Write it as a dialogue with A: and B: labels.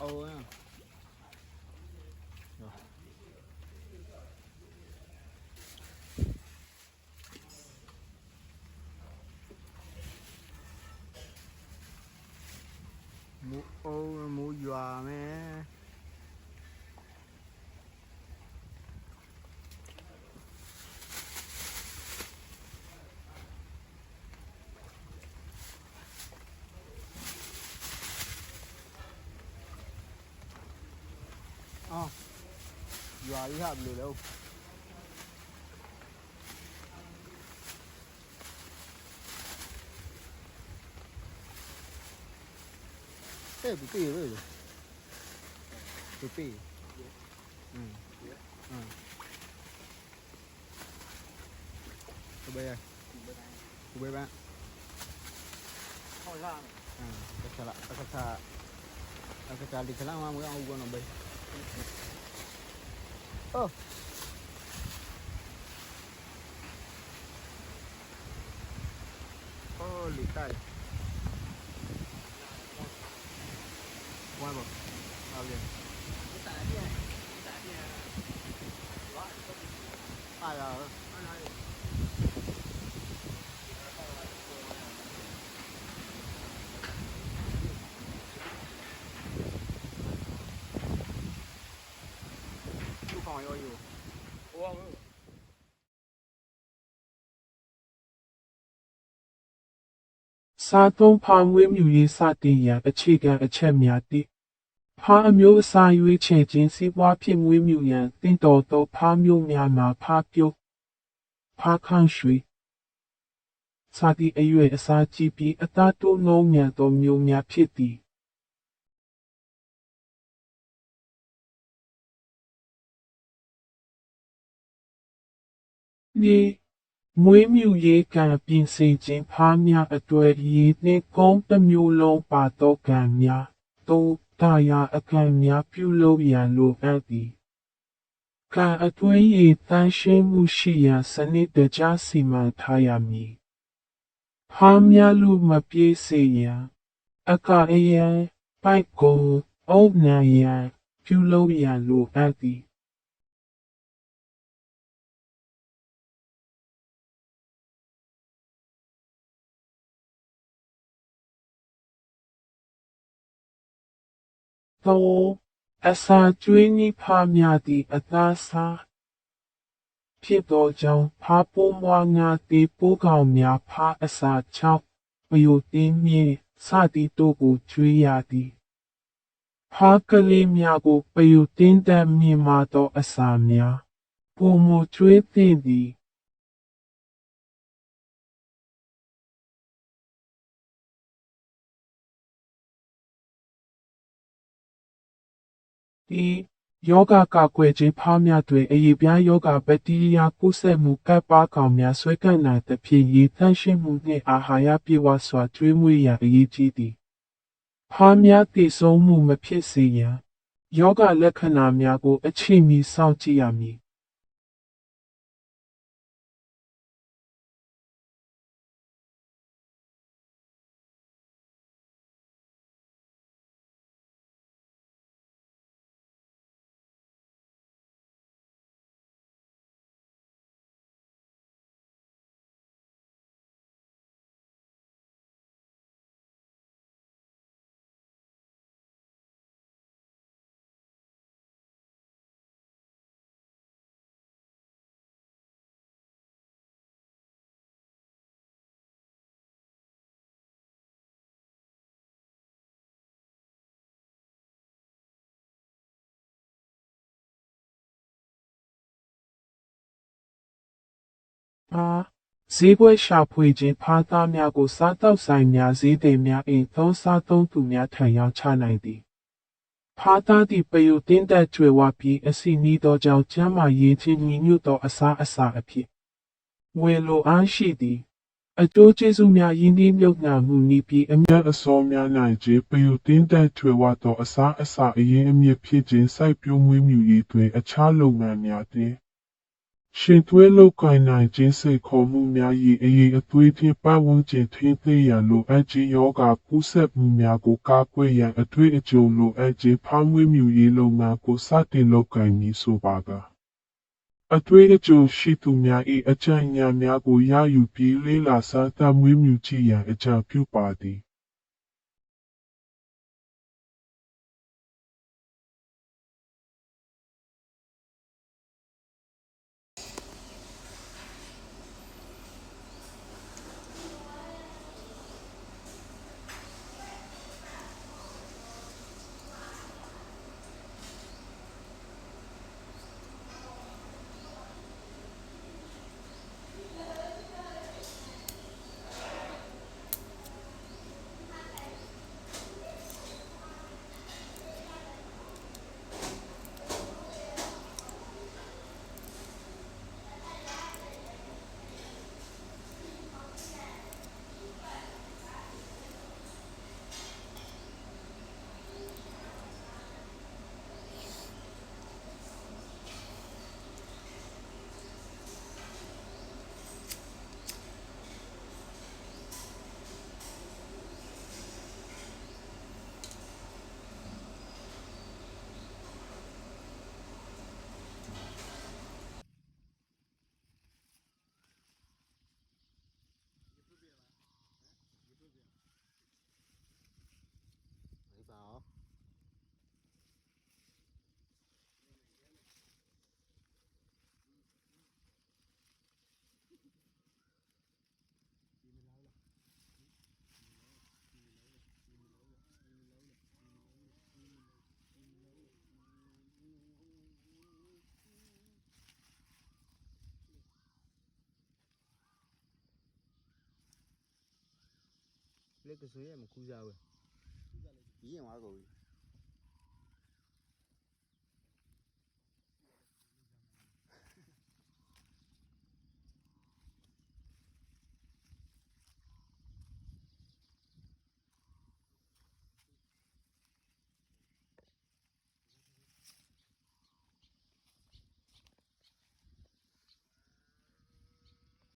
A: အိုးရမူ Dry hẳn rồi đâu Eh, putih apa tu? Putih. Hmm. Hmm. Cuba ya. Cuba ya. Kau lah. Ah,
B: kacala, kacala. Kacala di kelang
A: mah mungkin aku gua nombor. Oh. Holy cow. Huevo. Está bien. Está bien. Está bien.
B: Ah,
C: စားသုံးဖာမွေးမြူရေးစတင်ရန်အခြေခံအချက်များတိဖာအမျိုးအစားရွေးချယ်ခြင်းစီးပွားဖြစ်မွေးမြူရန်တင့်တော်သောဖာမျိုးများမှာဖာပြုတ်ဖာခန့်ရွှေစာတိအရွယ်အစားကြီးပြီးအသားတိုးလုံးမြန်သောမျိုးများဖြစ်သည်ဒီ မွေးမြူရေးကံပြင်ဆင်ခြင်းဖားများအတွေ့ရည်နှင့်ကုန်းတစ်မျိုးလုံးပါသောကံများသို့တာယာအကံများပြုလုပ်ရန်လိုအပ်သည်ကံအတွင်းရည်တန်းရှင်းမှုရှိရန်စနစ်တကျစီမံထားရမည်ဖားများလူမပြေးစေရန်အကအယံပိုက်ကိုအုပ်နံရန်ပြုလုပ်ရန်လိုအပ်သည် သောအစာကျွေးနိဖာများသည့်အသားစားဖြစ်သောကြောင့်ဖားပိုးမွားငါတေပိုးကောင်များဖားအစာချောက်ပယုတင်းမြင့်စသည်တို့ကိုကျွေးရသည်ဖားကလေးများကိုပယုတင်းတတ်မြင့်မာသောအစာများပုံမကျွေးသင့်သည် ဒီယောဂကာကွယ်ခြင်းဖားများတွင်အရေးပြားယောဂဘက်တီးရီးယားကူးစက်မှုကပ်ပါကောင်များဆွဲကပ်နိုင်သဖြင့်ရေသန့်ရှင်းမှုနှင့်အာဟာရပြည့်ဝစွာကျွေးမွေးရန်အရေးကြီးသည်ဖားများတည်ဆုံးမှုမဖြစ်စေရန်ယောဂလက္ခဏာများကိုအချိန်မီစောင့်ကြည့်ရမည် အားဈေးကွက်ရှာဖွေခြင်းဖားသားများကိုစားတောက်ဆိုင်များဈေးသည်များအိမ်သုံးစားသုံးသူများထံရောက်ချနိုင်သည်ဖားသားသည့်ပယုတင်းတက်ကျွယ်ဝပြီးအစီနီးသောကြောင့်ကျမ်းမာရေးခြင်းညီညွတ်သောအစားအစာအဖြစ်ဝယ်လိုအားရှိသည်အကျိုးကျေးဇူးများယင်းဒီမြုပ်နှံမှုနည်းပြီးအမြတ်အစောများနိုင်ခြင်းပယုတင်းတက်ကျွယ်ဝသောအစားအစာအရင်အမြစ်ဖြစ်ခြင်းစိုက်ပျိုးမွေးမြူရေးတွင်အခြားလုပ်ငန်းများတွင် ရှင်သွဲလောက်ကင်နိုင်ခြင်းစိတ်ခေါ်မှုများ၏အရေးအသွေးဖြင့်ပတ်ဝန်းကျင်ထိန်းသိမ်းရန်လိုအပ်ခြင်းယောဂကူးစက်မှုများကိုကာကွယ်ရန်အထွေအကျုံလိုအပ်ခြင်းဖောင်းမွေးမြူရေးလုပ်ငန်းကိုစတင်လုပ်ကိုင်မည်ဆိုပါကအထွေအကျုံရှိသူများ၏အကြံဉာဏ်များကိုရယူပြီးလေးလာစားသမွေးမြူကြည့်ရန်အကြံပြုပါသည်
A: လက်ကဆွေးရမကူးစားဘူး။ပြီးရင်သွားကုန်ပြီ။